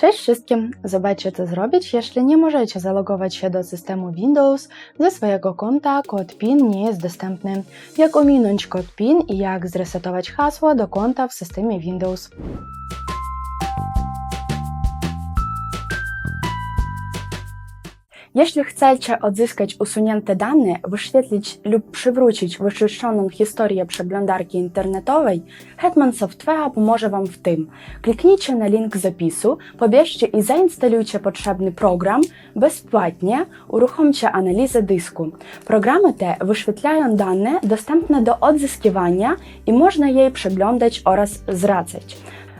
Cześć wszystkim! Zobaczcie co zrobić, jeśli nie możecie zalogować się do systemu Windows ze swojego konta, kod PIN nie jest dostępny. Jak ominąć kod PIN i jak zresetować hasło do konta w systemie Windows. Jeśli chcecie odzyskać usunięte dane, wyświetlić lub przywrócić wyczyszczoną historię przeglądarki internetowej, Hetman Software pomoże Wam w tym. Kliknijcie na link zapisu, pobierzcie i zainstalujcie potrzebny program bezpłatnie, uruchomcie analizę dysku. Programy te wyświetlają dane dostępne do odzyskiwania i można je przeglądać oraz zwracać.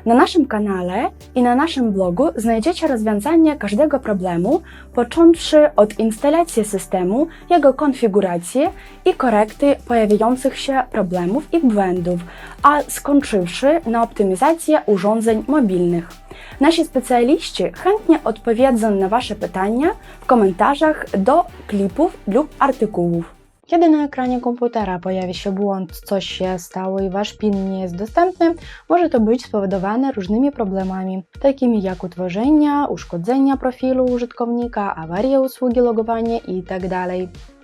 Na naszym kanale i na naszym blogu znajdziecie rozwiązanie każdego problemu, począwszy od instalacji systemu, jego konfiguracji i korekty pojawiających się problemów i błędów, a skończywszy na optymizację urządzeń mobilnych. Nasi specjaliści chętnie odpowiedzą na Wasze pytania w komentarzach do klipów lub artykułów. Kiedy na ekranie komputera pojawi się błąd, coś się stało i Wasz PIN nie jest dostępny, może to być spowodowane różnymi problemami, takimi jak utworzenia, uszkodzenia profilu użytkownika, awaria usługi logowania itd.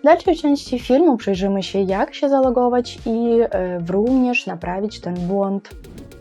W dalszej części filmu przyjrzymy się, jak się zalogować i e, również naprawić ten błąd.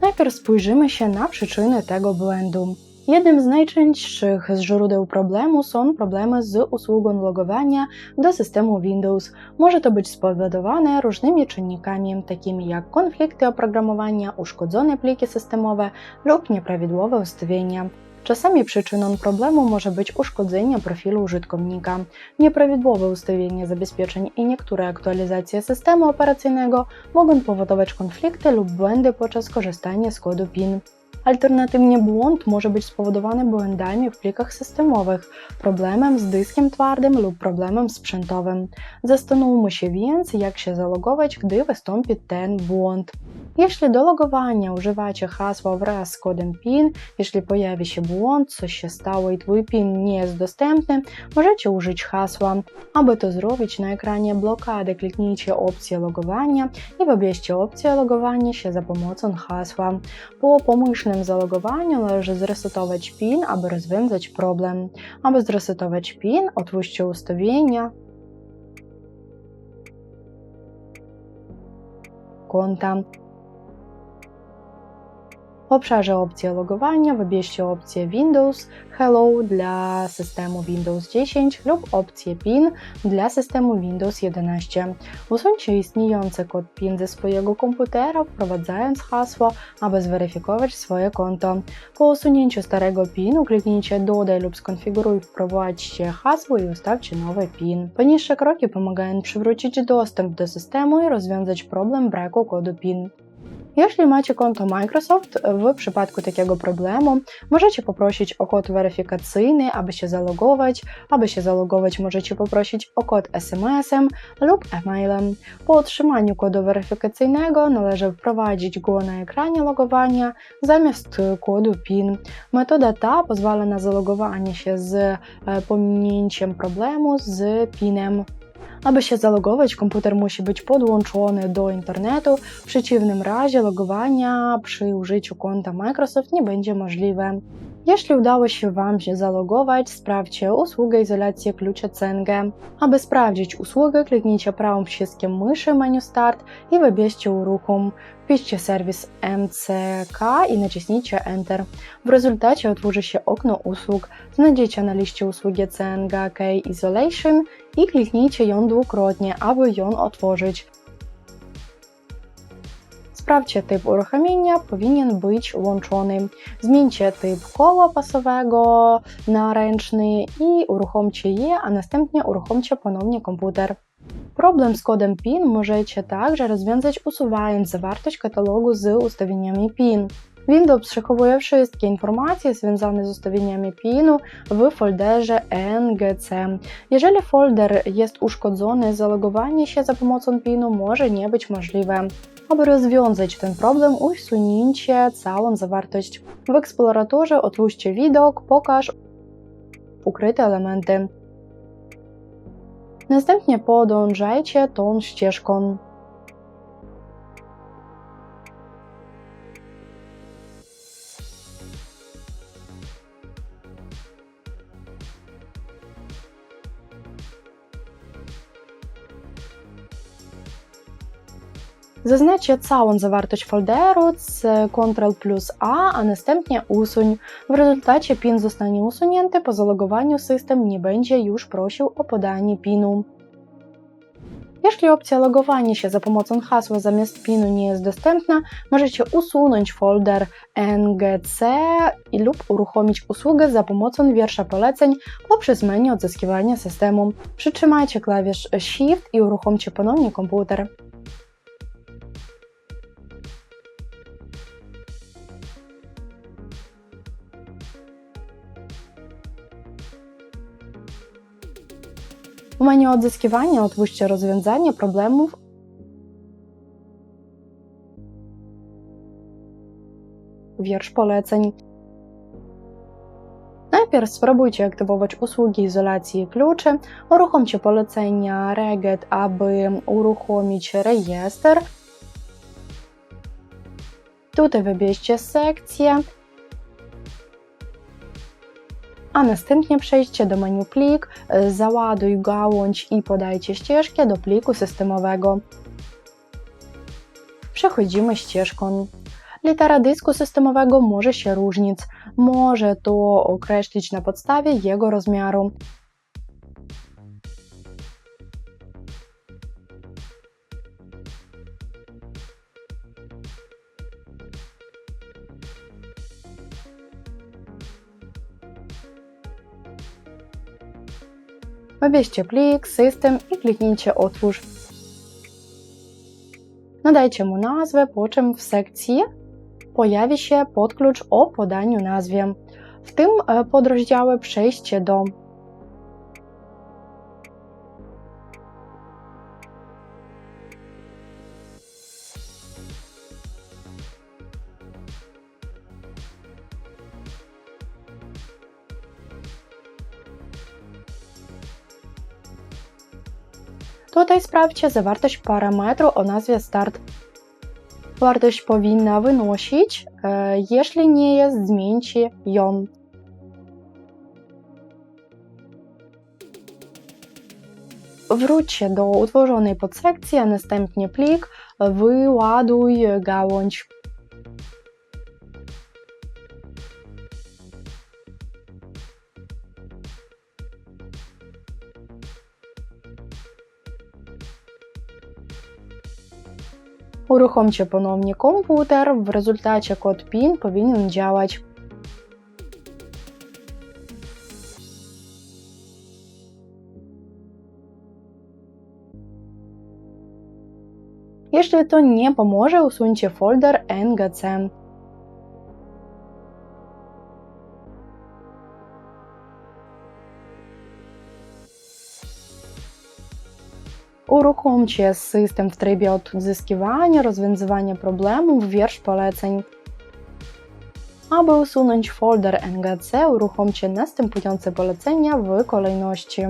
Najpierw spojrzymy się na przyczyny tego błędu. Jednym z najczęstszych źródeł problemu są problemy z usługą logowania do systemu Windows. Może to być spowodowane różnymi czynnikami, takimi jak konflikty oprogramowania, uszkodzone pliki systemowe lub nieprawidłowe ustawienia. Czasami przyczyną problemu może być uszkodzenie profilu użytkownika, nieprawidłowe ustawienie zabezpieczeń i niektóre aktualizacje systemu operacyjnego mogą powodować konflikty lub błędy podczas korzystania z kodu PIN. Alternatywnie błąd może być spowodowany błędami w plikach systemowych, problemem z dyskiem twardym lub problemem sprzętowym. Zastanówmy się więc, jak się zalogować, gdy wystąpi ten błąd. Jeśli do logowania używacie hasła wraz z kodem PIN, jeśli pojawi się błąd, coś się stało i Twój PIN nie jest dostępny, możecie użyć hasła. Aby to zrobić, na ekranie blokady kliknijcie opcję logowania i wybierzcie opcję logowania się za pomocą hasła. Po pomyślnym zalogowaniu należy zresetować PIN, aby rozwiązać problem. Aby zresetować PIN, otwórzcie ustawienia, konta. W obszarze opcji logowania wybierzcie opcję Windows Hello dla systemu Windows 10 lub opcję PIN dla systemu Windows 11. Usuńcie istniejący kod PIN ze swojego komputera, wprowadzając hasło, aby zweryfikować swoje konto. Po usunięciu starego PIN kliknijcie Dodaj lub skonfiguruj, wprowadźcie hasło i ustawcie nowy PIN. Poniższe kroki pomagają przywrócić dostęp do systemu i rozwiązać problem braku kodu PIN. Jeśli macie konto Microsoft, w przypadku takiego problemu możecie poprosić o kod weryfikacyjny, aby się zalogować. Aby się zalogować, możecie poprosić o kod SMS-em lub e-mailem. Po otrzymaniu kodu weryfikacyjnego należy wprowadzić go na ekranie logowania zamiast kodu PIN. Metoda ta pozwala na zalogowanie się z pominięciem problemu z PIN-em. Aby się zalogować, komputer musi być podłączony do internetu. W przeciwnym razie logowania przy użyciu konta Microsoft nie będzie możliwe. Jeśli udało się Wam się zalogować, sprawdźcie usługę izolacji klucza CNG. Aby sprawdzić usługę, kliknijcie prawym przyciskiem myszy menu Start i wybierzcie uruchom. Wpiszcie serwis MCK i naciśnijcie Enter. W rezultacie otworzy się okno usług. Znajdziecie na liście usługi CNG Key Isolation i kliknijcie ją dwukrotnie, aby ją otworzyć. Sprawdźcie typ uruchomienia, powinien być łączony. Zmieńcie typ koła pasowego na ręczny i uruchomcie je, a następnie uruchomcie ponownie komputer. Problem z kodem PIN możecie także rozwiązać usuwając zawartość katalogu z ustawieniami PIN. Windows przechowuje wszystkie informacje związane z ustawieniami PIN-u w folderze NGC. Jeżeli folder jest uszkodzony, zalogowanie się za pomocą PIN-u może nie być możliwe. Aby rozwiązać ten problem, usunięcie całą zawartość. W eksploratorze otwórzcie widok, pokaż ukryte elementy. Następnie podążajcie tą ścieżką. Zaznacz całą zawartość folderu z Ctrl plus A, a następnie usuń. W rezultacie PIN zostanie usunięty, po zalogowaniu system nie będzie już prosił o podanie PIN-u. Jeśli opcja logowania się za pomocą hasła zamiast PIN-u nie jest dostępna, możecie usunąć folder NGC lub uruchomić usługę za pomocą wiersza poleceń poprzez menu odzyskiwania systemu. Przytrzymajcie klawisz Shift i uruchomcie ponownie komputer. W menu odzyskiwania otwórzcie rozwiązanie problemów wiersz poleceń. Najpierw spróbujcie aktywować usługi izolacji kluczy, uruchomcie polecenia reget, aby uruchomić rejestr. Tutaj wybierzcie sekcję, a następnie przejdźcie do menu plik, załaduj gałąź i podajcie ścieżkę do pliku systemowego. Przechodzimy ścieżką. Litera dysku systemowego może się różnić. Może to określić na podstawie jego rozmiaru. Wybierzcie plik, system i kliknijcie Otwórz. Nadajcie mu nazwę, po czym w sekcji pojawi się podklucz o podaniu nazwie. W tym podrozdziale przejście do Tutaj sprawdźcie zawartość parametru o nazwie start. Wartość powinna wynosić, jeśli nie jest, zmieńcie ją. Wróćcie do utworzonej podsekcji, a następnie plik, wyładuj gałąź. Uruchomcie ponownie komputer, w rezultacie kod PIN powinien działać. Jeśli to nie pomoże, usuńcie folder NGC. Uruchomcie system w trybie odzyskiwania, rozwiązywania problemów, wiersz poleceń. Aby usunąć folder NGC, uruchomcie następujące polecenia w kolejności.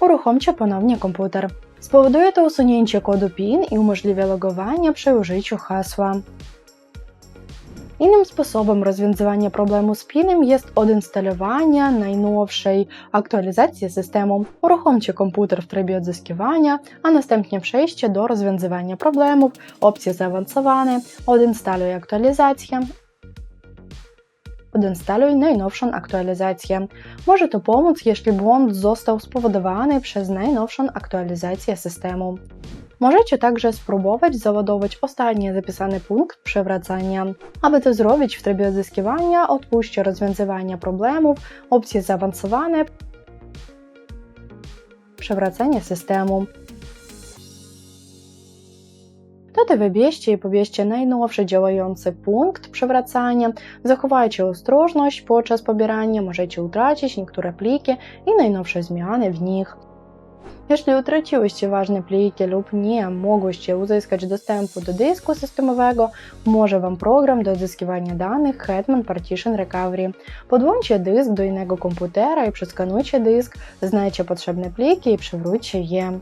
Uruchomcie ponownie komputer. Spowoduje to usunięcie kodu PIN i umożliwi logowanie przy użyciu hasła. Innym sposobem rozwiązywania problemu z PIN-em jest odinstalowanie najnowszej aktualizacji systemu. Uruchomcie komputer w trybie odzyskiwania, a następnie przejście do rozwiązywania problemów, opcje zaawansowane, odinstaluj aktualizację odinstaluj najnowszą aktualizację. Może to pomóc, jeśli błąd został spowodowany przez najnowszą aktualizację systemu. Możecie także spróbować załadować ostatni zapisany punkt przewracania. Aby to zrobić w trybie odzyskiwania, odpuśćcie rozwiązywania problemów, opcje zaawansowane, przewracanie systemu. Tutaj wybierzcie i pobierzcie najnowszy działający punkt przewracania. Zachowajcie ostrożność podczas pobierania, możecie utracić niektóre pliki i najnowsze zmiany w nich. Jeśli utraciłyście ważne pliki lub nie mogłyście uzyskać dostępu do dysku systemowego, może Wam program do odzyskiwania danych Hetman Partition Recovery. Podłączcie dysk do innego komputera i przeskanujcie dysk, znajdźcie potrzebne pliki i przywróćcie je.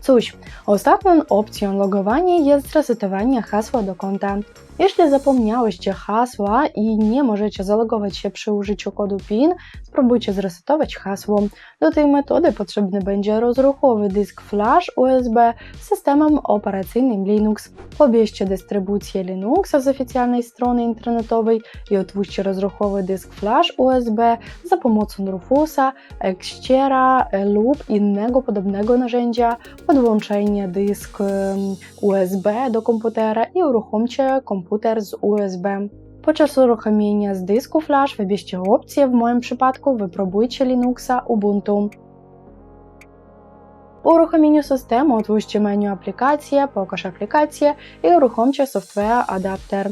Cóż, ostatnią opcją logowania jest resetowanie hasła do konta. Jeśli zapomniałyście hasła i nie możecie zalogować się przy użyciu kodu PIN, spróbujcie zresetować hasło. Do tej metody potrzebny będzie rozruchowy dysk flash USB z systemem operacyjnym Linux. Pobierzcie dystrybucję Linuxa z oficjalnej strony internetowej i otwórzcie rozruchowy dysk flash USB za pomocą Rufusa, Xtiera lub innego podobnego narzędzia. Podłączenie dysk USB do komputera i uruchomcie komputer z USB. Podczas uruchomienia z dysku flash wybierzcie opcję, w moim przypadku wypróbujcie Linuxa Ubuntu. Po uruchomieniu systemu otwórzcie menu aplikacje, pokaż aplikację i uruchomcie software adapter.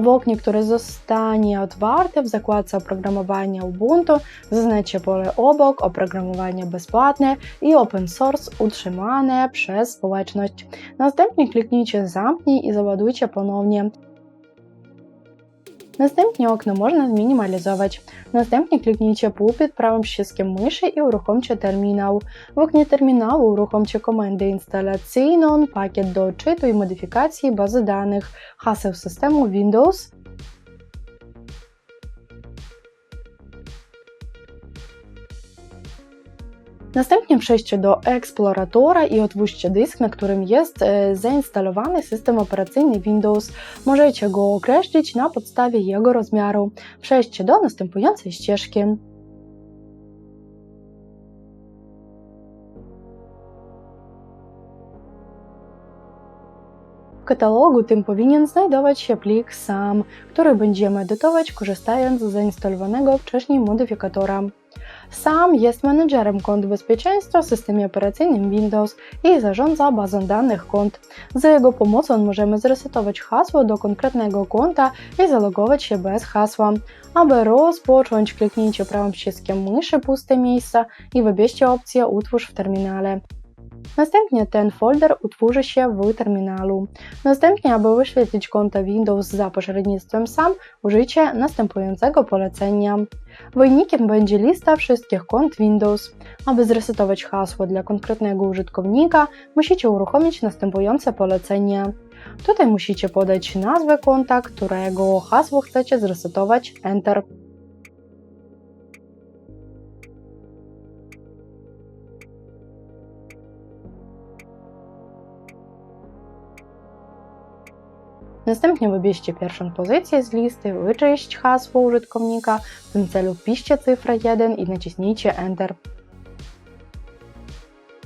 W oknie, które zostanie otwarte w zakładce oprogramowania Ubuntu, zaznaczcie pole obok oprogramowanie bezpłatne i open source utrzymane przez społeczność. Następnie kliknijcie Zamknij i załadujcie ponownie. Następnie okno można zminimalizować. Następnie kliknijcie pulpit prawym przyciskiem myszy i uruchomcie terminał. W oknie terminału uruchomcie komendę instalacyjną, pakiet do odczytu i modyfikacji bazy danych, haseł systemu Windows, Następnie przejdźcie do eksploratora i otwórzcie dysk, na którym jest e, zainstalowany system operacyjny Windows. Możecie go określić na podstawie jego rozmiaru. Przejdźcie do następującej ścieżki. W katalogu tym powinien znajdować się plik SAM, który będziemy edytować korzystając z zainstalowanego wcześniej modyfikatora. Sam jest menedżerem kont bezpieczeństwa w systemie operacyjnym Windows i zarządza bazą danych kont. Za jego pomocą możemy zresetować hasło do konkretnego konta i zalogować się bez hasła. Aby rozpocząć, kliknijcie prawym przyciskiem myszy puste miejsca i wybierzcie opcję Utwórz w terminale. Następnie ten folder utworzy się w terminalu. Następnie, aby wyświetlić konto Windows za pośrednictwem SAM, użyjcie następującego polecenia. Wynikiem będzie lista wszystkich kont Windows. Aby zresetować hasło dla konkretnego użytkownika, musicie uruchomić następujące polecenie. Tutaj musicie podać nazwę konta, którego hasło chcecie zresetować, Enter. Następnie wybierzcie pierwszą pozycję z listy, wyczyść hasło użytkownika, w tym celu wpiszcie cyfrę 1 i naciśnijcie Enter.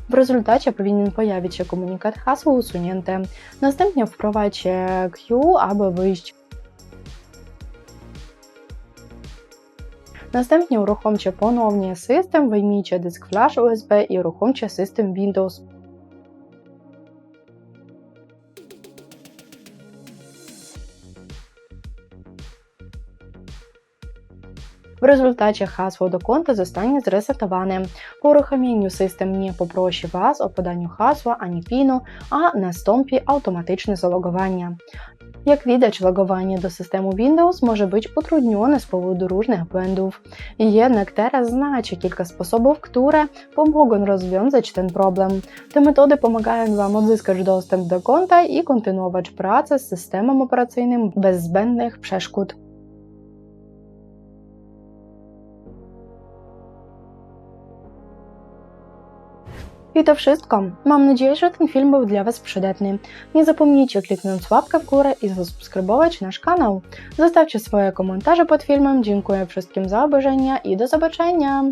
W rezultacie powinien pojawić się komunikat hasło usunięte. Następnie wprowadźcie Q, aby wyjść. Następnie uruchomcie ponownie system, wyjmijcie dysk flash USB i uruchomcie system Windows. W rezultacie hasło do konta zostanie zresetowane. Po uruchomieniu system nie poprosi Was o podaniu hasła ani PIN-u, a nastąpi. Jak widać, logowanie do systemu Windows może być utrudnione z powodu różnych błędów. Jednak teraz znacie kilka sposobów, które pomogą rozwiązać ten problem. Te metody pomagają Wam odzyskać dostęp do konta i kontynuować pracę z systemem operacyjnym bez zbędnych przeszkód. I to wszystko. Mam nadzieję, że ten film był dla Was przydatny. Nie zapomnijcie kliknąć łapkę w górę i zasubskrybować nasz kanał. Zostawcie swoje komentarze pod filmem. Dziękuję wszystkim za obejrzenie i do zobaczenia!